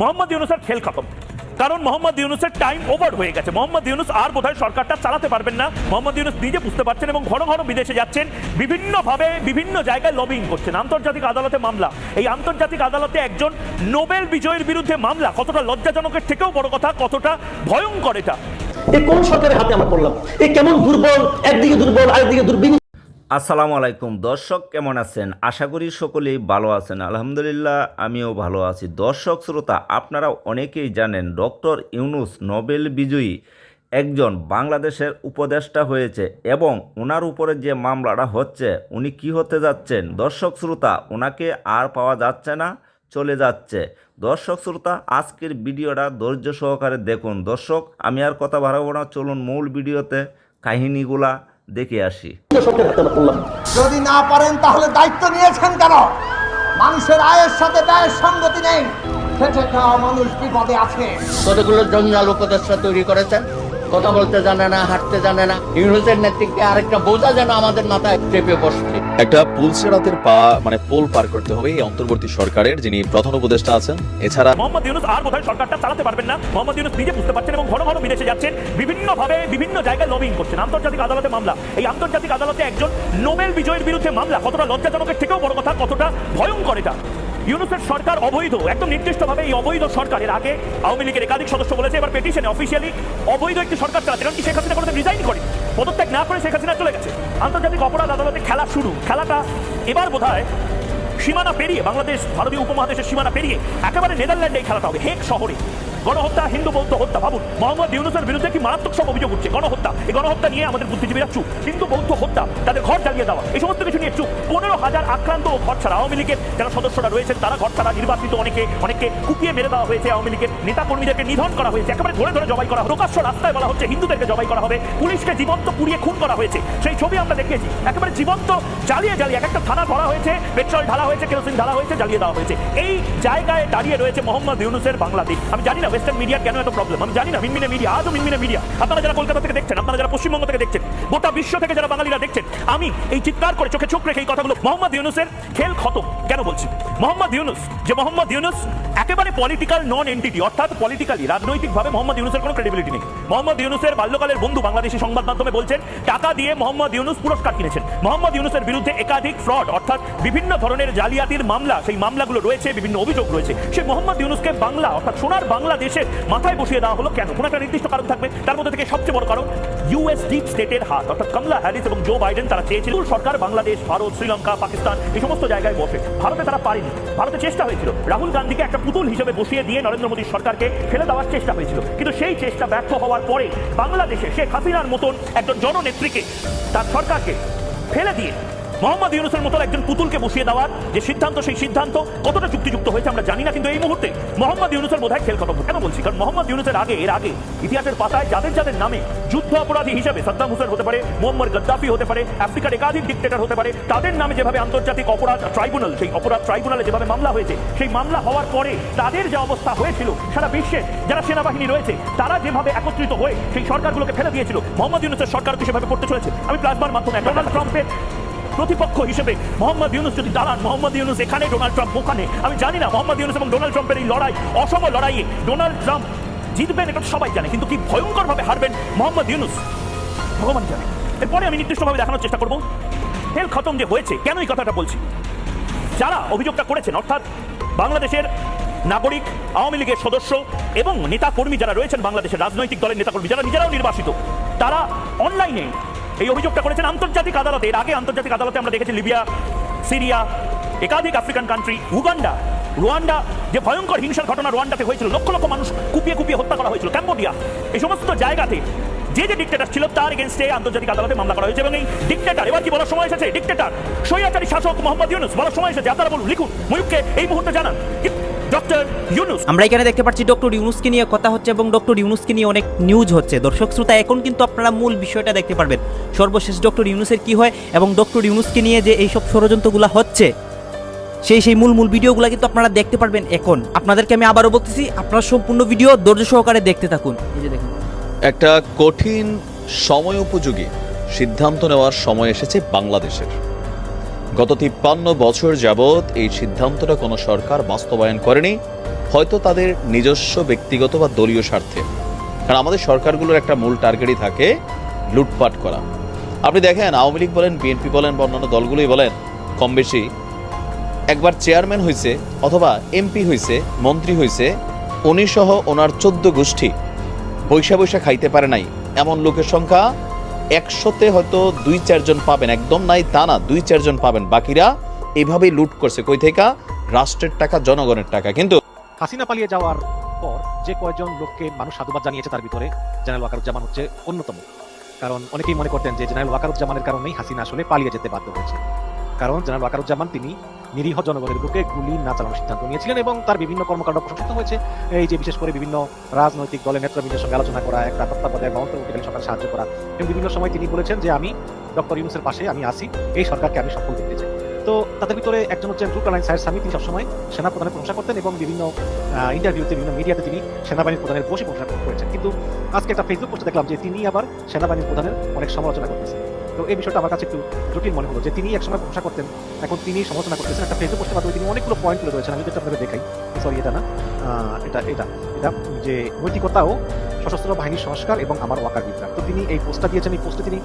মোহাম্মদ ইউনুসের খেল খতম। কারণ মোহাম্মদ ইউনুসের টাইম ওভার হয়ে গেছে। মোহাম্মদ ইউনুস আর বোধহয় সরকারটা চালাতে পারবেন না। মোহাম্মদ ইউনুস নিজে বুঝতে পারছেন এবং ঘন ঘন বিদেশে যাচ্ছেন। বিভিন্নভাবে বিভিন্ন জায়গায় লবিং করছেন। আন্তর্জাতিক আদালতে মামলা। এই আন্তর্জাতিক আদালতে একজন নোবেল বিজয়ের বিরুদ্ধে মামলা। কতটা লজ্জাজনকের থেকেও বড় কথা, কতটা ভয়ঙ্কর এটা। এ কোন সরকারের হাতে আমরা পড়লাম? এ কেমন দুর্বল, একদিকে দুর্বল, আরেকদিকে দুর্বিন আসসালামু আলাইকুম। দর্শক কেমন আছেন? আশা করি সকলেই ভালো আছেন। আলহামদুলিল্লাহ, আমিও ভালো আছি। দর্শক শ্রোতা, আপনারা অনেকেই জানেন, ডক্টর ইউনুস নোবেল বিজয়ী একজন বাংলাদেশের উপদেষ্টা হয়েছে এবং ওনার উপরে যে মামলাটা হচ্ছে, উনি কি হতে যাচ্ছেন? দর্শক শ্রোতা, ওনাকে আর পাওয়া যাচ্ছে না, চলে যাচ্ছে। দর্শক শ্রোতা, আজকের ভিডিওটা ধৈর্য সহকারে দেখুন। দর্শক, আমি আর কথা বাড়াবো না। চলুন মূল ভিডিওতে কাহিনীগুলা দেখে আসি। যদি না পারেন তাহলে দায়িত্ব নিয়েছেন কেন? মানুষের আয়ের সাথে ব্যয়ের সঙ্গতি নেই। খেটে খাওয়া মানুষ বিপদে আছে। কতগুলো জঞ্জাল উপদেষ্টা তৈরি করেছেন? কথা বলতে জানে না হাঁটতে জানে না। ইউনুসের নেতৃত্বে আরেকটা বোঝা যেন আমাদের মাথায় চেপে বসছে। একটা পুলসেরাতের পা মানে পোল পার করতে হবে এই অন্তর্বর্তী সরকারের যিনি প্রধান উপদেষ্টা আছেন। এছাড়া মোহাম্মদ ইউনুস আর বোধহয় সরকারটা চালাতে পারবেন না? মোহাম্মদ ইউনুস নিজে বুঝতে পারছেন এবং ঘন ঘন বিদেশে যাচ্ছেন। বিভিন্নভাবে বিভিন্ন জায়গায় লবিং করছেন। আন্তর্জাতিক আদালতে মামলা। এই আন্তর্জাতিক আদালতে একজন নোবেল বিজয়ের বিরুদ্ধে মামলা। কতটা লজ্জাজনকের থেকেও বড় কথা কতটা ভয়ঙ্কর এটা। ইউনুসের সরকার অবৈধ, একদম নির্দিষ্টভাবে এই অবৈধ সরকারের আগে আওয়ামী লীগের একাধিক সদস্য বলেছে, এবার পেটিশনে অফিসিয়ালি অবৈধ একটি সরকার চালাচ্ছে, কারণ কি শেখ হাসিনা কোনো রিজাইন করে পদত্যাগ না করে শেখ হাসিনা চলে গেছে। আন্তর্জাতিক অপরাধ আদালতে খেলা শুরু। খেলাটা এবার বোধ সীমানা পেরিয়ে, বাংলাদেশ, ভারতীয় উপমহাদেশের সীমানা পেরিয়ে একেবারে নেদারল্যান্ডে এই খেলাটা হবে হেক শহরে। গণহত্যা, হিন্দু বৌদ্ধ হত্যা ভাবুন মোহাম্মদ ইউনুসের বিরুদ্ধে কি মারাত্মক সব অভিযোগ উঠছে? গণহত্যা, এই গণহত্যা নিয়ে আমাদের বুদ্ধিজীবীরা চুপ। হিন্দু বৌদ্ধ হত্যা, তাদের ঘর জ্বালিয়ে দেওয়া, এই সমস্ত কিছু নিয়ে চুপ। পনেরো হাজার আক্রান্ত ও ঘর ছাড়া আওয়ামী লীগের যারা সদস্যরা রয়েছেন, তারা ঘর ছাড়া নির্বাচিত অনেকে, অনেককে কুপিয়ে মেরে দেওয়া হয়েছে আওয়ামী লীগের। নেতা কর্মীদেরকে নিধন করা হয়েছে, একেবারে ধরে ধরে জবাই করা, প্রকাশ্য রাস্তায় বলা হচ্ছে হিন্দুদেরকে জবাই করা হবে, পুলিশকে জীবন্ত পুড়িয়ে খুন করা হয়েছে। সেই ছবি আমরা দেখেছি, একেবারে জীবন্ত, জ্বালিয়ে জ্বালিয়ে, এক একটা থানা ধরা হয়েছে, পেট্রোল ঢালা হয়েছে, কেরোসিন ঢালা হয়েছে, জ্বালিয়ে দেওয়া হয়েছে। এই জায়গায় দাঁড়িয়ে রয়েছে মোহাম্মদ ইউনুসের বাংলাদেশ। আমি জানি না ওয়েস্টার্ন মিডিয়ার কেন এত প্রবলেম আমি জানি না, মিনমিনে মিডিয়া আজও মিনমিনে মিডিয়া আপনারা যারা কলকাতা থেকে দেখছেন, আপনারা যারা পশ্চিমবঙ্গ থেকে দেখছেন, গোটা বিশ্ব থেকে যারা বাঙালিরা দেখছেন, আমি এই চিৎকার করে চোখে চোখ রেখে এই কথাগুলো, মোহাম্মদ ইউনুসের খেল খতম কেন বলছি? মোহাম্মদ ইউনুস, যে মোহাম্মদ ইউনুস একেবারে পলিটিক্যাল নন এন্টিটি অর্থাৎ পলিটিক্যালি রাজনৈতিকভাবে মোহাম্মদ ইউনুসের কোনো ক্রেডিবিলিটি নেই। মোহাম্মদ ইউনুসের বাল্যকালের বন্ধু বাংলাদেশি সংবাদ মাধ্যমে বলছেন, টাকা দিয়ে মোহাম্মদ ইউনুস পুরস্কার কিনেছেন। মোহাম্মদ ইউনুসের বিরুদ্ধে একাধিক ফ্রড অর্থাৎ বিভিন্ন ধরনের জালিয়াতির মামলা, সেই মামলাগুলো রয়েছে, বিভিন্ন অভিযোগ রয়েছে। সেই মোহাম্মদ ইউনুসকে বাংলা, অর্থাৎ সোনার বাংলাদেশের মাথায় বসিয়ে দেওয়া হলো কেন? কোনো একটা নির্দিষ্ট কারণ থাকবে। তার মধ্যে থেকে সবচেয়ে বড় কারণ ইউএস ডিপ স্টেটের হাত, অর্থাৎ কমলা হ্যারিস এবং জো বাইডেন তারা চেয়েছিল। সরকার বাংলাদেশ, ভারত, শ্রীলঙ্কা, পাকিস্তান, এই সমস্ত জায়গায় বসে। ভারতে তারা পারেনি। ভারতে চেষ্টা হয়েছিল। রাহুল গান্ধীকে একটা পুতুল হিসেবে বসিয়ে দিয়ে নরেন্দ্র মোদীর সরকারকে ফেলে দেওয়ার চেষ্টা হয়েছিল। কিন্তু সেই চেষ্টা ব্যর্থ হওয়ার পরে বাংলাদেশে শেখ হাসিনার মতন একজন জননেত্রীকে তার সরকারকে ফেলে দিয়ে মোহাম্মদ ইউনুসের মতো একজন পুতুলকে বসিয়ে দেওয়ার যে সিদ্ধান্ত সেই সিদ্ধান্ত কতটা যুক্তিযুক্ত হয়েছে আমরা জানি না কিন্তু এই মুহূর্তে মোহাম্মদ ইউনুসের বোধহয় খেল খতম কেন বলছি? কারণ মোহাম্মদ ইউনুসের আগে এর আগে ইতিহাসের পাতায় যাদের যাদের নামে যুদ্ধ অপরাধী হিসেবে সাদ্দাম হুসেন হতে পারে মোহাম্মদ গদ্দাফি হতে পারে আফ্রিকার একাধিক ডিক্টেটর হতে পারে তাদের নামে যেভাবে আন্তর্জাতিক অপরাধ ট্রাইব্যুনাল সেই অপরাধ ট্রাইব্যুনালে যেভাবে মামলা হয়েছে সেই মামলা হওয়ার পরে তাদের যে অবস্থা হয়েছিল সারা বিশ্বের যারা সেনাবাহিনী রয়েছে তারা যেভাবে একত্রিত হয়ে সেই সরকারগুলোকে ফেলে দিয়েছিল মোহাম্মদ ইউনুসের সরকার তো সেভাবে করতে চলেছে। আমি প্লাজমার মাধ্যমে ডোনাল্ড ট্রাম্পের প্রতিপক্ষ হিসেবে মোহাম্মদ ইউনুস যদি দাঁড়ান, মোহাম্মদ ইউনুস এখানে ডোনাল্ড ট্রাম্প ওখানে। আমি জানি না, মোহাম্মদ ইউনুস এবং ডোনাল্ড ট্রাম্পের এই লড়াই, অসম লড়াইয়ে ডোনাল্ড ট্রাম্প জিতবেন এটা সবাই জানে, কিন্তু কি ভয়ঙ্করভাবে হারবেন মোহাম্মদ ইউনুস? ভগবান জানে। এরপরে আমি নির্দিষ্টভাবে দেখানোর চেষ্টা করব। খেল খতম যে হয়েছে, কেন এই কথাটা বলছি? যারা অভিযোগটা করেছেন, অর্থাৎ বাংলাদেশের নাগরিক, আওয়ামী লীগের সদস্য এবং নেতা কর্মী যারা রয়েছেন বাংলাদেশের রাজনৈতিক দলের নেতাকর্মী, যারা নিজেরাও নির্বাসিত, তারা অনলাইনে এই অভিযোগটা করেছেন আন্তর্জাতিক আদালতে। এর আগে আন্তর্জাতিক আদালতে আমরা দেখেছি লিবিয়া, সিরিয়া, একাধিক আফ্রিকান কান্ট্রি উগান্ডা, রুয়ান্ডা, যে ভয়ঙ্কর হিংসার ঘটনা রুয়ান্ডাতে হয়েছিল, লক্ষ লক্ষ মানুষ কুপিয়ে কুপিয়ে হত্যা করা হয়েছিল, ক্যাম্বোডিয়া। এই সমস্ত জায়গাতে যে যে ডিক্টেটার ছিল তার এগেনস্টে আন্তর্জাতিক আদালতে মামলা করা হয়েছে এবং এই ডিক্টেটার এবার কি বলার সময় এসেছে? ডিক্টেটার স্বৈরাচারী শাসক মোহাম্মদ ইউনুস, বলার সময় এসেছে। আপনারা বলুন লিখুন ময়ূককে এই মুহূর্তে জানান। ডক্টর ইউনুস আমরা এখানে দেখতে পাচ্ছি ডক্টর ইউনুসকে নিয়ে কথা হচ্ছে এবং ডক্টর ইউনুসকে নিয়ে অনেক নিউজ হচ্ছে। দর্শক শ্রোতা এখন কিন্তু আপনারা মূল বিষয়টা দেখতে পারবেন। সর্বশেষ ডক্টর ইউনুসের কি হয় এবং ডক্টর ইউনুসকে নিয়ে যে এইসব ষড়যন্ত্রগুলো হচ্ছে সেই সেই মূল মূল ভিডিওগুলো কিন্তু আপনারা দেখতে পারবেন এখন। আপনাদেরকে আমি আবারও বলতেছি আপনারা সম্পূর্ণ ভিডিও ধৈর্য সহকারে দেখতে থাকুন। এই যে দেখুন। একটা কঠিন সময় উপযোগী সিদ্ধান্ত নেওয়ার সময় এসেছে বাংলাদেশের। গত তিপ্পান্ন বছর যাবৎ এই সিদ্ধান্তটা কোনো সরকার বাস্তবায়ন করেনি, হয়তো তাদের নিজস্ব ব্যক্তিগত বা দলীয় স্বার্থে। কারণ আমাদের সরকারগুলোর একটা মূল টার্গেটই থাকে লুটপাট করা। আপনি দেখেন, আওয়ামী লীগ বলেন, বিএনপি বলেন বা অন্যান্য দলগুলোই বলেন কম বেশি একবার চেয়ারম্যান হয়েছে অথবা এমপি হয়েছে মন্ত্রী হয়েছে উনি সহ ওনার চোদ্দ গোষ্ঠী পয়সা বৈশা খাইতে পারে নাই। এমন লোকের সংখ্যা একশোতে হয়তো দুই চারজন পাবেন, একদম নাই তা না, দুই চারজন পাবেন। বাকিরা এভাবেই লুট করছে। কই থেকে? রাষ্ট্রের টাকা, জনগণের টাকা। কিন্তু হাসিনা পালিয়ে যাওয়ার পর যে কয়জন লোককে মানুষ সাধুবাদ জানিয়েছে তার ভিতরে জেনারেল ওয়াকারুজ্জামান হচ্ছে অন্যতম। কারণ অনেকেই মনে করতেন যে জেনারেল ওয়াকারুজ্জামানের কারণেই হাসিনা আসলে পালিয়ে যেতে বাধ্য হয়েছে। কারণ জেনারেল ওয়াকারুজ্জামান তিনি নিরীহ জনগণের বুকে গুলি না চালানোর সিদ্ধান্ত নিয়েছিলেন এবং তার বিভিন্ন কর্মকাণ্ড প্রশংসিত হয়েছে। এই যে বিশেষ করে বিভিন্ন রাজনৈতিক দলের নেতৃবৃন্দের সঙ্গে আলোচনা করা, একটা তত্ত্বাবধায়ক বা সরকার সাহায্য করা এবং বিভিন্ন সময় তিনি বলেছেন যে আমি ডক্টর ইউনুসের পাশে আমি আসি এই সরকারকে আমি সফল দেখতে চাই। তো তাদের ভিতরে একজন হচ্ছেন রুকালাইন সাহেব সামি তিনি সবসময় সেনা প্রধানের প্রশংসা করতেন এবং বিভিন্ন ইন্টারভিউতে বিভিন্ন মিডিয়াতে তিনি সেনাবাহিনীর প্রধানের বসে প্রশংসা করেছেন। কিন্তু আজকে একটা ফেসবুক পোস্টে দেখলাম যে তিনি আবার সেনাবাহিনীর প্রধানের অনেক সমালোচনা করতেছেন। তো এই বিষয়টা আমার কাছে একটু জটিল মনে হলো যে তিনি একসময় প্রশংসা করতেন, এখন তিনি সমালোচনা করতেছেন। একটা ফেসবুক পোস্টের মাধ্যমে তিনি অনেকগুলো পয়েন্ট তুলে ধরেছেন, আমি যদি আপনাদের দেখাই। সরি এটা না। এটা এটা এটা যে নৈতিকতা ও সশস্ত্র বাহিনীর সংস্কার এবং আমার ওয়াকার বিপ্লব তো তিনি এই পোস্টটা দিয়েছেন, এই পোস্টে তিনি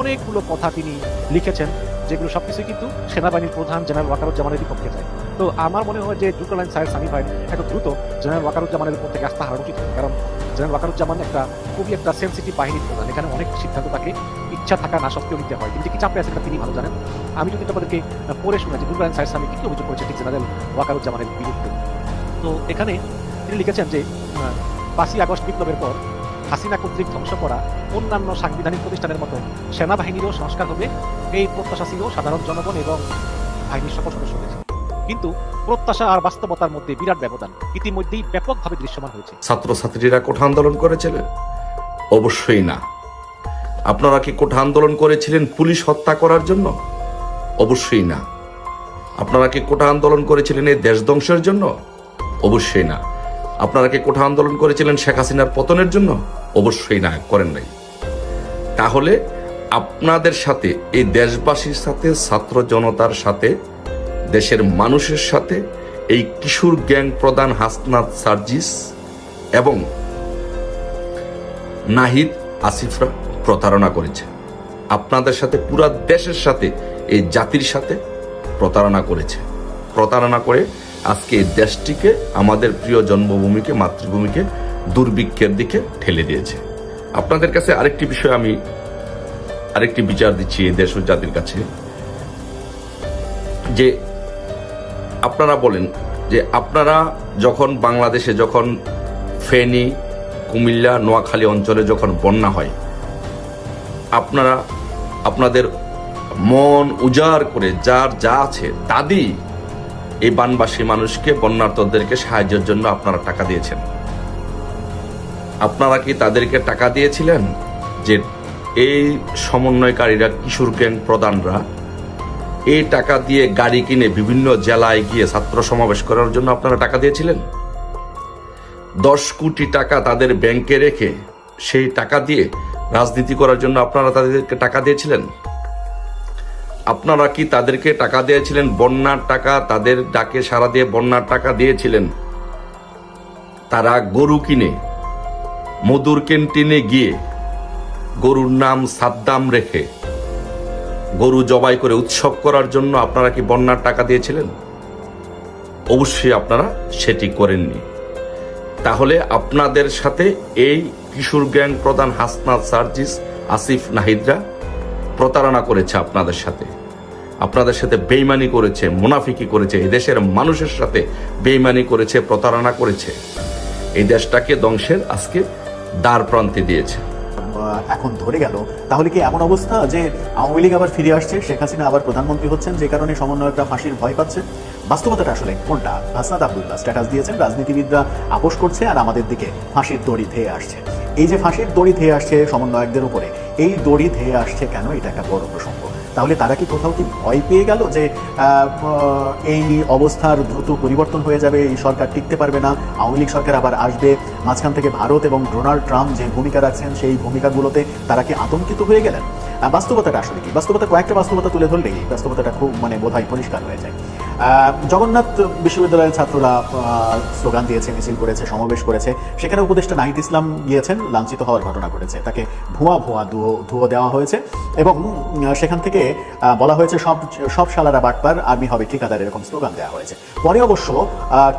অনেকগুলো কথা তিনি লিখেছেন, যেগুলো সবকিছুই কিন্তু সেনাবাহিনীর প্রধান জেনারেল ওয়াকারুজ্জামানের বিপক্ষে যায়। তো আমার মনে হয় যে দ্রুতলাইন সাহেব সানি ভাই এত দ্রুত জেনারেল ওয়াকারুজ্জামানের উপর থেকে আস্থা হারানো উচিত। কারণ জেনারেল ওয়াকারুজ্জামান একটা খুবই একটা সেন্সিটিভ বাহিনীর প্রধান। এখানে অনেক সিদ্ধান্ত তাকে ইচ্ছা থাকা না সত্ত্বেও নিতে হয়। যে কি চাপে আছেন তিনি ভালো জানেন। আমি যদি আপনাদেরকে পড়ে শোনা যে দ্রুতলাইন সাহেব সানি কি অভিযোগ করেছে ঠিক জেনারেল ওয়াকারুজ্জামানের বিরুদ্ধে। তো এখানে তিনি লিখেছেন যে পাঁচই আগস্ট বিপ্লবের পর হাসিনা কর্তৃক ধ্বংস করা অন্যান্য সাংবিধানিক প্রতিষ্ঠানের মতো সেনাবাহিনীরও সংস্কার হবে, এই প্রত্যাশা ছিল সাধারণ জনগণ এবং বাহিনীর সকল সদস্যদের। কিন্তু প্রত্যাশা আর বাস্তবতার মধ্যে বিরাট ব্যবধান, ইতিমধ্যেই ব্যাপকভাবে দৃশ্যমান হয়েছে। ছাত্রছাত্রীরা কোঠা আন্দোলন করেছিলেন অবশ্যই না। আপনারা কি কোঠা আন্দোলন করেছিলেন পুলিশ হত্যা করার জন্য? অবশ্যই না। আপনারা কি কোঠা আন্দোলন করেছিলেন এই দেশ ধ্বংসের জন্য? অবশ্যই না। আপনারা কি কোঠা আন্দোলন করেছিলেন শেখ হাসিনার পতনের জন্য? অবশ্যই না, করেন নাই। তাহলে আপনাদের সাথে, এই দেশবাসীর সাথে, ছাত্র জনতার সাথে, দেশের মানুষের সাথে, এই কিশোর গ্যাং প্রধান হাসনাত সার্জিস এবং নাহিদ আসিফরা প্রতারণা করেছে। আপনাদের সাথে পুরা দেশের সাথে, এই জাতির সাথে প্রতারণা করেছে। প্রতারণা করে আজকে এই দেশটিকে, আমাদের প্রিয় জন্মভূমিকে, মাতৃভূমিকে, দুর্ভিক্ষের দিকে ঠেলে দিয়েছে। আপনাদের কাছে আরেকটি বিষয় আমি, আরেকটি বিচার দিচ্ছি এই দেশ ও জাতির কাছে। যে আপনারা বলেন যে আপনারা যখন বাংলাদেশে যখন ফেনী, কুমিল্লা, নোয়াখালী অঞ্চলে যখন বন্যা হয় আপনারা, আপনাদের মন উজাড় করে যার যা আছে তা দিয়ে এই বানবাসী মানুষকে বন্যার্থদেরকে সাহায্যের জন্য আপনারা টাকা দিয়েছেন। আপনারা কি তাদেরকে টাকা দিয়েছিলেন যে এই সমন্বয়কারীরা, কিশোর গ্যাং প্রধানরা এই টাকা দিয়ে গাড়ি কিনে বিভিন্ন জেলায় গিয়ে ছাত্র সমাবেশ করার জন্য আপনারা টাকা দিয়েছিলেন? দশ কোটি টাকা তাদের ব্যাংকে রেখে সেই টাকা দিয়ে রাজনীতি করার জন্য আপনারা তাদেরকে টাকা দিয়েছিলেন? আপনারা কি তাদেরকে টাকা দিয়েছিলেন? বন্যার টাকা তাদের ডাকে সারা দিয়ে বন্যার টাকা দিয়েছিলেন? তারা গরু কিনে, মধুর ক্যান্টিনে গিয়ে গরুর নাম সাদ্দাম রেখে গরু জবাই করে উৎসব করার জন্য আপনারা কি বন্যার টাকা দিয়েছিলেন? অবশ্যই আপনারা সেটি করেননি। তাহলে আপনাদের সাথে এই কিশোর গ্যাং প্রধান হাসনাত সার্জিস, আসিফ নাহিদরা প্রতারণা করেছে আপনাদের সাথে। আপনাদের সাথে বেইমানি করেছে, মুনাফিকি করেছে, এই দেশের মানুষের সাথে বেইমানি করেছে, প্রতারণা করেছে। এই দেশটাকে ধ্বংসের আজকে দ্বার প্রান্তে দিয়েছে। এখন ধরে গেল, তাহলে কি এমন অবস্থা যে আওয়ামী লীগ আবার ফিরে আসছে? শেখ হাসিনা আবার প্রধানমন্ত্রী হচ্ছেন, যে কারণে সমন্বয়করা ফাঁসির ভয় পাচ্ছে? বাস্তবতাটা আসলে কোনটা? হাসনাদ আবদুল্লাহ স্ট্যাটাস দিয়েছেন, রাজনীতিবিদরা আপোষ করছে আর আমাদের দিকে ফাঁসির দড়ি ধেয়ে আসছে। এই যে ফাঁসির দড়ি ধেয়ে আসছে সমন্বয়কদের উপরে, এই দড়ি ধেয়ে আসছে কেন? এটা একটা বড় প্রসঙ্গ। তাহলে তারা কি কোথাও কি ভয় পেয়ে গেল যে এই অবস্থার দ্রুত পরিবর্তন হয়ে যাবে, এই সরকার টিকতে পারবে না? আওয়ামী লীগ সরকার আবার আসবে। মাঝখান থেকে ভারত এবং ডোনাল্ড ট্রাম্প যে ভূমিকা রাখছেন, সেই ভূমিকাগুলোতে তারা কি আতঙ্কিত হয়ে গেলেন? বাস্তবতাটা আসলে কি? বাস্তবতা কয়েকটা বাস্তবতা তুলে ধরলেই বাস্তবতাটা খুব মানে বোধহয় পরিষ্কার হয়ে যায়। জগন্নাথ বিশ্ববিদ্যালয়ের ছাত্ররা স্লোগান দিয়েছে, মিছিল করেছে, সমাবেশ করেছে। সেখানে উপদেষ্টা নাহিদ ইসলাম গিয়েছেন, লাঞ্ছিত হওয়ার ঘটনা ঘটেছে। তাকে ভুয়া ভুয়া ধুয়ো ধুয়ো দেওয়া হয়েছে এবং সেখান থেকে বলা হয়েছে, সব সব শালারা বাটপার আর্মি হবে ঠিকাদার এরকম স্লোগান দেওয়া হয়েছে। পরে অবশ্য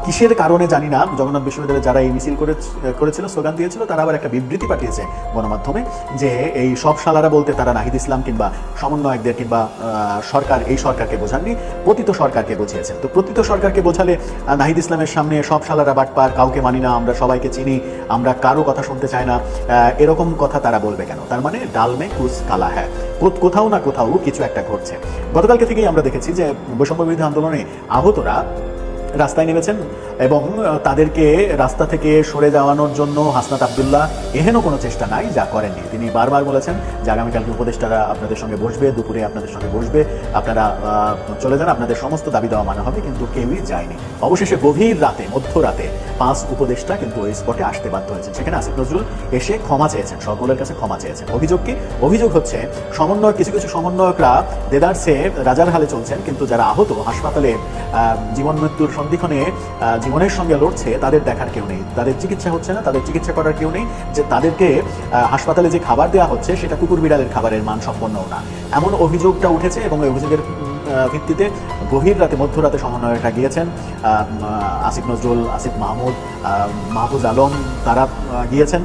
কিসের কারণে জানি না, জগন্নাথ বিশ্ববিদ্যালয়ে যারা এই মিছিল করে করেছিল, স্লোগান দিয়েছিল, তারা আবার একটা বিবৃতি পাঠিয়েছে গণমাধ্যমে যে এই সব শালারা বলতে তারা নাহিদ ইসলাম কিংবা সমন্বয়কদের কিংবা সরকার, এই সরকারকে বোঝাননি, পতিত সরকারকে বুঝিয়েছেন তো প্রকৃত সরকারকে বোঝালে নাহিদ ইসলামের সামনে সব শালারা বাটপার কাউকে মানি না, আমরা সবাইকে চিনি, আমরা কারও কথা শুনতে চাই না এরকম কথা তারা বলবে কেন? তার মানে ডালমে কুস কালা হ্যাঁ কোথাও না কোথাও কিছু একটা ঘটছে। গতকালকে থেকেই আমরা দেখেছি যে বৈষম্য বিরোধী আন্দোলনে আহতরা রাস্তায় নেমেছেন এবং তাদেরকে রাস্তা থেকে সরে যাওয়ানোর জন্য হাসনাত আবদুল্লাহ এহেন কোনো চেষ্টা নাই, যা করেননি। তিনি বারবার বলেছেন যে আগামীকালকে উপদেষ্টারা আপনাদের সঙ্গে বসবে, দুপুরে আপনাদের সঙ্গে বসবে, আপনারা চলে যান, আপনাদের সমস্ত দাবি দেওয়া মানা হবে, কিন্তু কেউই যায়নি। অবশেষে গভীর রাতে, মধ্যরাতে পাঁচ উপদেষ্টা কিন্তু ওই স্পটে আসতে বাধ্য হয়েছেন। সেখানে আসিফ নজরুল এসে ক্ষমা চেয়েছেন, সকলের কাছে ক্ষমা চেয়েছেন। অভিযোগ কি? অভিযোগ হচ্ছে সমন্বয় কিছু কিছু সমন্বয়করা দেদারসে রাজার হালে চলছেন, কিন্তু যারা আহত হাসপাতালে জীবন মৃত্যুর সন্ধিক্ষণে জীবনের সঙ্গে লড়ছে, তাদের দেখার কেউ নেই। তাদের চিকিৎসা হচ্ছে না, তাদের চিকিৎসা করার কেউ নেই। যে তাদেরকে হাসপাতালে যে খাবার দেওয়া হচ্ছে, সেটা কুকুর বিড়ালের খাবারের মান সম্পন্নও না। এমন অভিযোগটা উঠেছে এবং ওই অভিযোগের ভিত্তিতে গভীর রাতে, মধ্যরাতে সমন্বয়টা গিয়েছেন। আসিফ নজরুল, আসিফ মাহমুদ মাহফুজ আলম, তারা গিয়েছেন।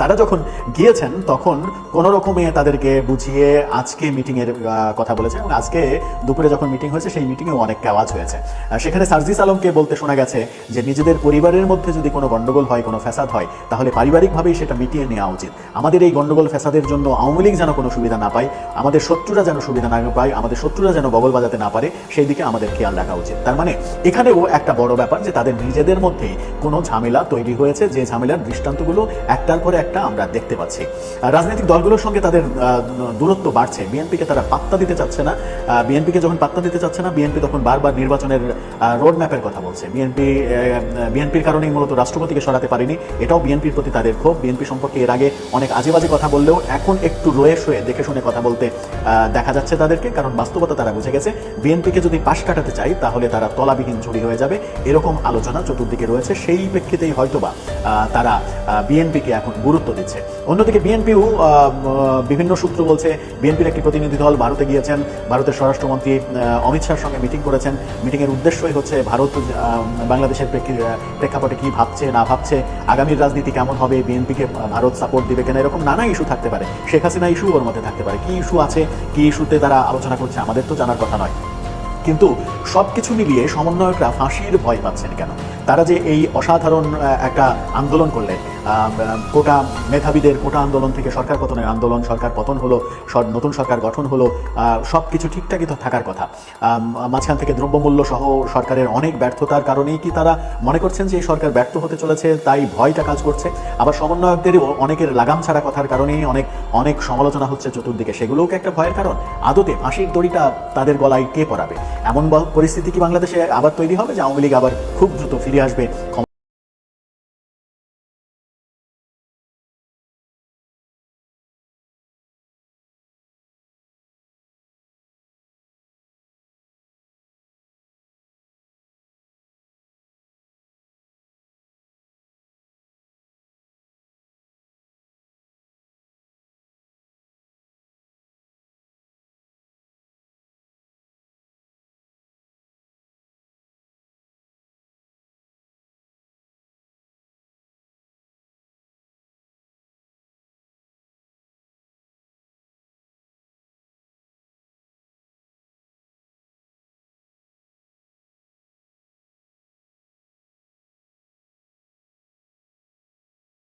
তারা যখন গিয়েছেন, তখন কোনো রকমে তাদেরকে বুঝিয়ে আজকে মিটিংয়ের কথা বলেছেন। এবং আজকে দুপুরে যখন মিটিং হয়েছে, সেই মিটিংয়েও অনেক কাওয়াজ হয়েছে। সেখানে সার্জিস আলমকে বলতে শোনা গেছে যে, নিজেদের পরিবারের মধ্যে যদি কোনো গন্ডগোল হয়, কোনো ফ্যাসাদ হয়, তাহলে পারিবারিকভাবেই সেটা মিটিয়ে নেওয়া উচিত। আমাদের এই গন্ডগোল ফ্যাসাদের জন্য আওয়ামী লীগ যেন কোনো সুবিধা না পায়, আমাদের শত্রুরা যেন সুবিধা না পায়, আমাদের শত্রুরা যেন বগল বাজাতে না পারে, সেই দিকে আমাদের খেয়াল রাখা উচিত। তার মানে এখানেও একটা বড় ব্যাপার যে, তাদের নিজেদের মধ্যে কোনো ঝামেলা তৈরি হয়েছে, যে ঝামেলার দৃষ্টান্তগুলো একটার পরে একটা আমরা দেখতে পাচ্ছি। রাজনৈতিক দলগুলোর সঙ্গে তাদের দূরত্ব বাড়ছে। বিএনপিকে তারা পাত্তা দিতে চাচ্ছে না। বিএনপিকে যখন পাত্তা দিতে চাচ্ছে না, বিএনপি তখন বারবার নির্বাচনের রোড ম্যাপের কথা বলছে। বিএনপি বিএনপির কারণেই মূলত রাষ্ট্রপতিকে সরাতে পারেনি। এটাও বিএনপির প্রতি তাদের ক্ষোভ। বিএনপি সম্পর্কে এর আগে অনেক আজে বাজে কথা বললেও এখন একটু রয়ে শয়ে, দেখে শুনে কথা বলতে দেখা যাচ্ছে তাদেরকে, কারণ বাস্তবতা তারা বুঝে গেছে। বিএনপিকে যদি পাশ কাটাতে চাই, তাহলে তারা তলাবিহীন চুরি হয়ে যাবে। এরকম আলোচনা চতুর্দিকে রয়েছে। সেই প্রেক্ষিতেই হয়তোবা তারা বিএনপিকে এখন গুরুত্ব দিচ্ছে। অন্যদিকে বিএনপিও বিভিন্ন সূত্র বলছে, বিএনপির একটি প্রতিনিধি দল ভারতে গিয়েছেন। ভারতের স্বরাষ্ট্রমন্ত্রী অমিত শাহর সঙ্গে মিটিং করেছেন। মিটিংয়ের উদ্দেশ্যই হচ্ছে ভারত বাংলাদেশের প্রেক্ষি- প্রেক্ষাপটে কি ভাবছে, না ভাবছে, আগামীর রাজনীতি কেমন হবে, বিএনপিকে ভারত সাপোর্ট দিবে কিনা, এরকম নানা ইস্যু থাকতে পারে। শেখ হাসিনা ইস্যু ওর মধ্যে থাকতে পারে। কি ইস্যু আছে, কি ইস্যুতে তারা আলোচনা করছে, আমাদের তো জানার কথা নয়। কিন্তু সবকিছু মিলিয়ে সমন্বয়করা ফাঁসির ভয় পাচ্ছেন কেন? তারা যে এই অসাধারণ একটা আন্দোলন করলেন কোটা মেধাবীদের কোটা আন্দোলন থেকে সরকার পতনের আন্দোলন, সরকার পতন হলো নতুন সরকার গঠন হলো সব কিছু ঠিকঠাকই তো থাকার কথা। মাঝখান থেকে দ্রব্যমূল্য সহ সরকারের অনেক ব্যর্থতার কারণেই কি তারা মনে করছেন যে এই সরকার ব্যর্থ হতে চলেছে, তাই ভয়টা কাজ করছে? আবার সমন্বয়কদেরও অনেকের লাগাম ছাড়া কথার কারণেই অনেক অনেক সমালোচনা হচ্ছে চতুর্দিকে। সেগুলোও কি একটা ভয়ের কারণ? আদতে ফাঁসির দড়িটা তাদের গলায় কে পড়াবে এমন পরিস্থিতি কি বাংলাদেশে আবার তৈরি হবে যে আওয়ামী লীগ আবার খুব দ্রুত ফিরে আসবে?